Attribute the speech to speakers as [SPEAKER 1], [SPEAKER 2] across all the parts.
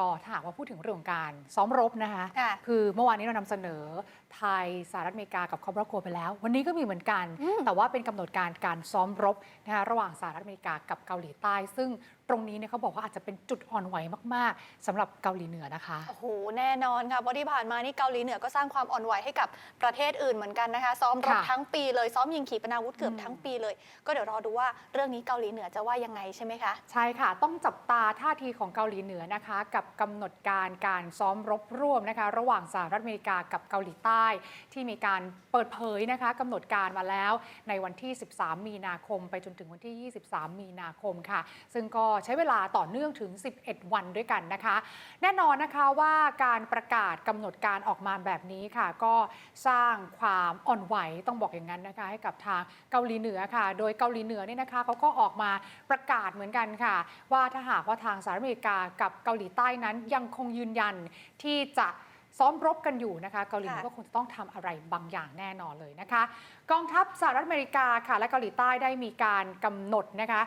[SPEAKER 1] ก็ถ้าหากว่าพูดถึงเรื่องของการซ้อมรบนะคะ
[SPEAKER 2] ค่ะ
[SPEAKER 1] คือเมื่อวานนี้เรานำเสนอไทยสหรัฐอเมริกากับคอมรัโกไปแล้ว วันนี้ก็มีเหมือนกัน
[SPEAKER 2] อืม
[SPEAKER 1] แต่ว่าเป็นกำหนดการการซ้อมรบนะคะระหว่างสหรัฐอเมริกากับเกาหลีใต้ ซึ่ง ตรงนี้เนี่ยเขาบอกว่าอาจจะเป็นจุดอ่อนไหวมากๆสำหรับเกาหลีเหนือนะคะ
[SPEAKER 2] โอ้โหแน่นอนค่ะเพราะที่ผ่านมานี่เกาหลีเหนือก็สร้างความอ่อนไหวให้กับประเทศอื่นเหมือนกันนะคะ ซ้อมรบ
[SPEAKER 1] ค่ะ
[SPEAKER 2] ทั้งปีเลยซ้อมยิงขีปนาวุธเกือบ
[SPEAKER 1] อืม
[SPEAKER 2] ทั้งปีเลย ก็เดี๋ยวรอดูว่าเรื่องนี้เกาหลีเหนือจะว่ายังไงใช่ไหมคะ
[SPEAKER 1] ใช่ค่ะ ต้องจับตาท่าทีของเกาหลีเหนือนะคะ กับกำหนดการการซ้อมรบร่วมนะคะ ระหว่างสหรัฐอเมริกากับเกาหลีใต้ ที่มีการเปิดเผยนะคะกำหนดการมาแล้วในวันที่ 13 มีนาคม ไปจนถึงวันที่ 23 มีนาคมค่ะ ซึ่งก็ใช้เวลาต่อเนื่องถึง 11 วันด้วยกันนะคะ แน่นอนนะคะว่าการประกาศกำหนดการออกมาแบบนี้ค่ะ ก็สร้างความอ่อนไหวต้องบอกอย่างนั้นนะคะ ให้กับทางเกาหลีเหนือค่ะ โดยเกาหลีเหนือเนี่ยนะคะเขาก็ออกมาประกาศเหมือนกันค่ะ ว่าถ้าหากว่าทางสหรัฐอเมริกากับเกาหลีใต้นั้นยังคงยืนยันที่จะซ้อมรบกันอยู่นะคะ เกาหลีเหนือ
[SPEAKER 2] ค่ะ
[SPEAKER 1] ก็คงจะต้องทำอะไรบางอย่างแน่นอนเลยนะคะ กองทัพสหรัฐอเมริกาค่ะ และเกาหลีใต้ได้มีการกำหนดนะคะ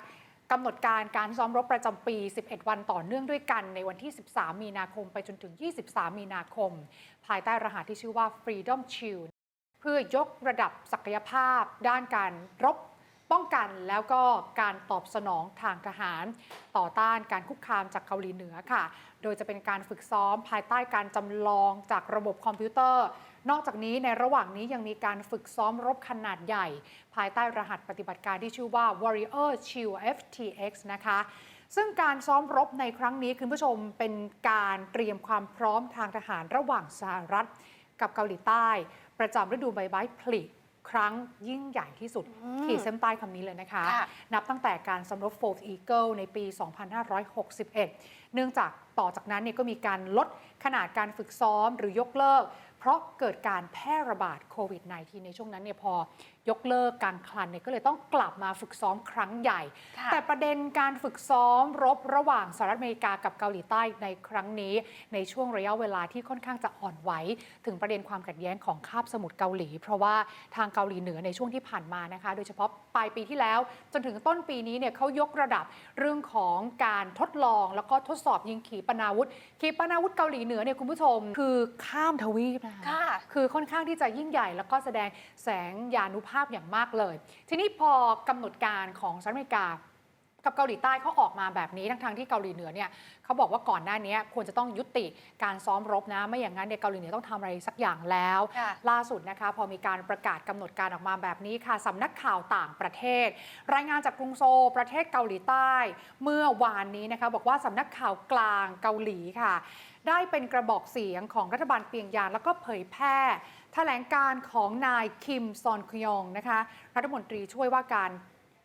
[SPEAKER 1] กำหนดการการซ้อมรบประจำปี 11 วันต่อเนื่องด้วยกันในวันที่ 13 มีนาคมไปจนถึง 23 มีนาคม ภายใต้รหัสที่ชื่อว่า Freedom Shield เพื่อยกระดับศักยภาพ ด้านการรบ ป้องกันแล้วก็การตอบสนองทางทหารต่อต้านการคุกคามจากเกาหลีเหนือค่ะ โดยจะเป็นการฝึกซ้อมภายใต้การจำลองจากระบบคอมพิวเตอร์ นอกจากนี้ในระหว่างนี้ยังมีการฝึกซ้อมรบขนาดใหญ่ ภายใต้รหัสปฏิบัติการที่ชื่อว่า Warrior Shield FTX นะคะซึ่งการซ้อมรบในครั้งนี้คุณผู้ชมเป็นการเตรียมความพร้อมทางทหารระหว่างสหรัฐ กับเกาหลีใต้ ประจำฤดูใบไม้ผลิ ครั้งยิ่งใหญ่ที่สุด
[SPEAKER 2] อืม
[SPEAKER 1] ขีดเส้นใต้คำนี้เลยนะคะ
[SPEAKER 2] ค่ะ
[SPEAKER 1] นับตั้งแต่การสำรบ Fourth Eagle ในปี 2561 เนื่องจากต่อจากนั้นเนี่ยก็มีการลดขนาดการฝึกซ้อมหรือยกเลิก เพราะเกิดการแพร่ระบาดโควิด -19 ในช่วงนั้นเนี่ยพอยกเลิกการคลันเนี่ยก็เลยต้องกลับมาฝึกซ้อมครั้งใหญ่
[SPEAKER 2] ค่ะ
[SPEAKER 1] แต่ประเด็นการฝึกซ้อมรบระหว่างสหรัฐอเมริกากับเกาหลีใต้ในครั้งนี้ ในช่วงระยะเวลาที่ค่อนข้างจะอ่อนไหวถึงประเด็นความขัดแย้งของคาบสมุทรเกาหลี เพราะว่าทางเกาหลีเหนือในช่วงที่ผ่านมานะคะ โดยเฉพาะปลายปีที่แล้ว จนถึงต้นปีนี้เนี่ยเขายกระดับเรื่องของการทดลอง แล้วก็ทดสอบยิงขีปนาวุธขีปนาวุธเกาหลีเหนือเนี่ยคุณผู้ชม คือข้ามทวีปนะคะ
[SPEAKER 2] ค่ะ
[SPEAKER 1] คือค่อนข้างที่จะยิ่งใหญ่ แล้วก็แสดงแสงยานุภาพอย่างมากเลย ทีนี้พอกำหนดการของสหรัฐอเมริกา กับเกาหลีใต้เขาออกมาแบบนี้ทั้งทางๆที่เกาหลีเหนือเนี่ยเขาบอกว่าก่อนหน้านี้ควรจะต้องยุติการซ้อมรบนะ ไม่อย่างนั้นเนี่ยเกาหลีเหนือต้องทำอะไรสักอย่างแล้ว
[SPEAKER 2] ค่ะ
[SPEAKER 1] ล่าสุดนะคะพอมีการประกาศกำหนดการออกมาแบบนี้ค่ะสำนักข่าวต่างประเทศ รายงานจากกรุงโซลประเทศเกาหลีใต้ เมื่อวานนี้นะคะบอกว่าสำนักข่าวกลางเกาหลีค่ะ ได้เป็นกระบอกเสียงของรัฐบาลเปียงยานแล้วก็เผยแพร่แถลงการของนายคิมซอนคยองนะคะรัฐมนตรีช่วยว่าการ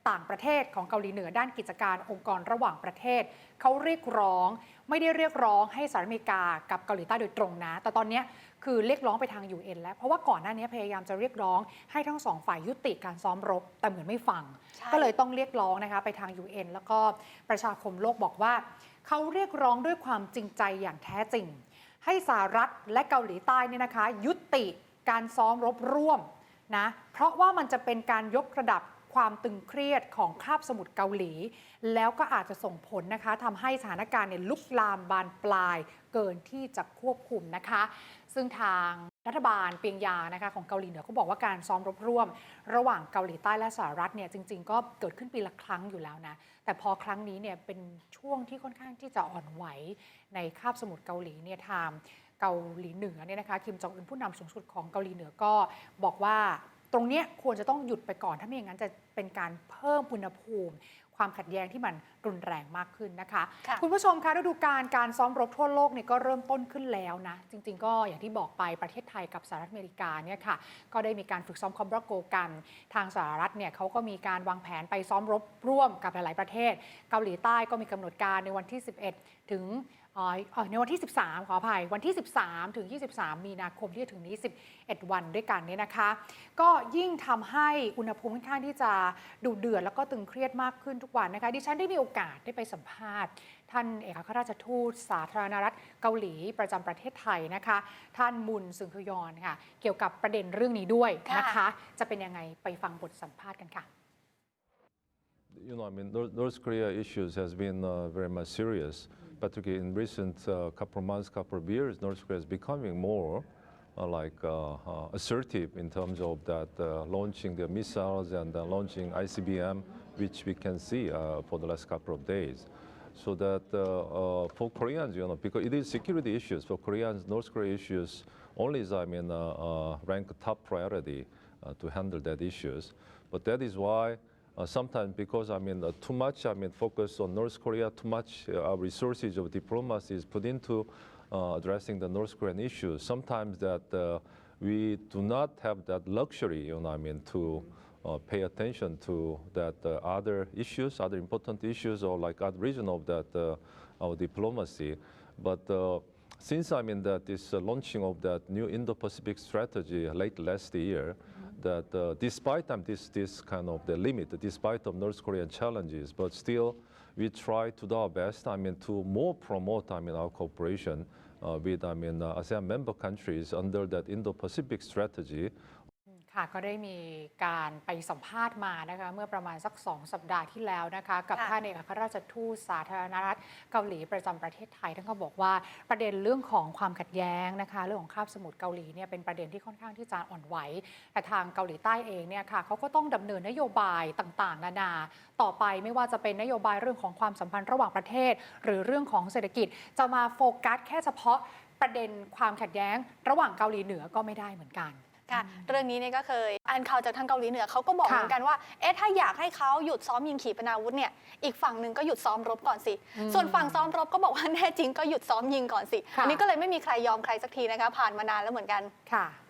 [SPEAKER 1] ต่างประเทศของเกาหลีเหนือด้านกิจการองค์กรระหว่างประเทศ เขาเรียกร้องไม่ได้เรียกร้องให้สหรัฐอเมริกากับเกาหลีใต้โดยตรงนะ แต่ตอนเนี้ยคือเรียกร้องไปทาง UN แล้ว เพราะว่าก่อนหน้านี้พยายามจะเรียกร้องให้ทั้งสองฝ่ายยุติการซ้อมรบ แต่เหมือนไม่ฟัง
[SPEAKER 2] ใช่
[SPEAKER 1] ก็เลยต้องเรียกร้องนะคะไปทาง UN แล้วก็ประชาคมโลกบอกว่า เขาเรียกร้องด้วยความจริงใจอย่างแท้จริง ให้สหรัฐและเกาหลีใต้เนี่ยนะคะ ยุติการซ้อมรบร่วมนะเพราะว่ามันจะเป็นการยกระดับ ความตึงเครียดของคาบสมุทรเกาหลี แล้วก็อาจจะส่งผลนะคะทำให้สถานการณ์เนี่ยลุกลามบานปลายเกินที่จะควบคุมนะคะ ซึ่งทางรัฐบาลเปียงยางนะคะของเกาหลีเหนือก็บอกว่าการซ้อมรบร่วม ระหว่างเกาหลีใต้และสหรัฐเนี่ยจริง ๆ ก็เกิดขึ้นปีละครั้งอยู่แล้วนะ แต่พอครั้งนี้เนี่ยเป็นช่วงที่ค่อนข้างที่จะอ่อนไหวในคาบสมุทรเกาหลีเนี่ยทางเกาหลีเหนือเนี่ยนะคะคิมจองอึนผู้นำสูงสุดของเกาหลีเหนือก็บอกว่า ตรงนี้ควรจะต้องหยุดไปก่อนถ้าไม่อย่างนั้นจะเป็นการเพิ่มอุณหภูมิ ความขัดแย้งที่มันรุนแรงมากขึ้นนะคะ
[SPEAKER 2] ค่ะ
[SPEAKER 1] คุณผู้ชมคะฤดูการการซ้อมรบทั่วโลกเนี่ยก็เริ่มต้นขึ้นแล้วนะ จริง ๆ ก็อย่างที่บอกไปประเทศไทยกับสหรัฐอเมริกาเนี่ยค่ะก็ได้มีการฝึกซ้อมคอมบราโกกันทางสหรัฐเนี่ยเขาก็มีการวางแผนไปซ้อมรบร่วมกับหลาย ๆ ประเทศ เกาหลีใต้ก็มีกำหนดการในวันที่ 11 ถึงเอ่อเอ่อในวันที่ 13 ขออภัย วันที่ 13 ถึง 23 มีนาคมที่จะถึงนี้ 11 วันด้วยกันเนี่ยนะคะ ก็ยิ่งทำให้อุณหภูมิค่อนข้างที่จะดุเดือดแล้วก็ตึงเครียดมากขึ้นทุกวันนะคะ ดิฉันได้มีโอกาสได้ไปสัมภาษณ์ ท่านเอกอัครราชทูต สาธารณรัฐเกาหลีประจำประเทศไทยนะคะ ท่านมุนซึงคยอนค่ะ เกี่ยวกับประเด็นเรื่องนี้ด้วยนะคะ
[SPEAKER 2] ค่ะ
[SPEAKER 1] จะเป็นยังไงไปฟังบทสัมภาษณ์กันค่ะ
[SPEAKER 3] You know, I mean, North, North Korea issues has been uh, very much serious particularly in recent uh, couple of months, couple of years, North Korea is becoming more uh, like uh, uh, assertive in terms of that uh, launching the missiles and uh, launching ICBM, which we can see uh, for the last couple of days. So that uh, uh, for Koreans, you know, because it is security issues for Koreans, North Korea issues only is, I mean, rank top priority to handle that issues. But that is why uh, sometimes because I mean uh, too much I mean focus on North Korea, too much uh, our resources of diplomacy is put into addressing the North Korean issues. Sometimes that we do not have that luxury, you know, I mean to pay attention to that uh, other issues, other important issues, or like other region of that uh, our diplomacy. But uh, since I mean that this uh, launching of that new Indo-Pacific strategy late last year, that uh, despite um, this this kind of the limit, despite of North Korean challenges, but still we try to do our best. I mean to more promote I mean our cooperation uh, with I mean uh, ASEAN member countries under that Indo-Pacific strategy
[SPEAKER 1] ค่ะก็ได้มีการไปสัมภาษณ์มานะคะเมื่อประมาณสัก 2 สัปดาห์ที่แล้วนะคะกับ
[SPEAKER 2] ค่ะ
[SPEAKER 1] ท่านเอกอัครราชทูตสาธารณรัฐเกาหลีประจำประเทศไทยท่านก็บอกว่าประเด็นเรื่องของความขัดแย้งนะคะเรื่องของคาบสมุทรเกาหลีเนี่ยเป็นประเด็นที่ค่อนข้างที่จะอ่อนไหวแต่ทางเกาหลีใต้เองเนี่ยค่ะเขาก็ต้องดำเนินนโยบายต่างๆ นานา ต่อไปไม่ว่าจะเป็นนโยบายเรื่องของความสัมพันธ์ระหว่างประเทศ หรือเรื่องของเศรษฐกิจจะมาโฟกัสแค่เฉพาะประเด็นความขัดแย้ง ระหว่างเกาหลีเหนือก็ไม่ได้เหมือนกัน
[SPEAKER 2] ค่ะเรื่องนี้เนี่ยก็เคยอ่านข่าวจากทางเกาหลีเหนือเขาก็บอก
[SPEAKER 1] ค่ะ
[SPEAKER 2] เหมือนกันว่าเอ๊ะถ้าอยากให้เขาหยุดซ้อมยิงขีปนาวุธเนี่ยอีกฝั่งหนึ่งก็หยุดซ้อมรบก่อนสิ ส่วนฝั่งซ้อมรบก็บอกว่าแน่จริงก็หยุดซ้อมยิงก่อนสิ
[SPEAKER 1] ค่ะ
[SPEAKER 2] อันนี้ก็เลยไม่มีใครยอมใครสักทีนะคะผ่านมานานแล้วเหมือนกัน
[SPEAKER 1] ค่ะ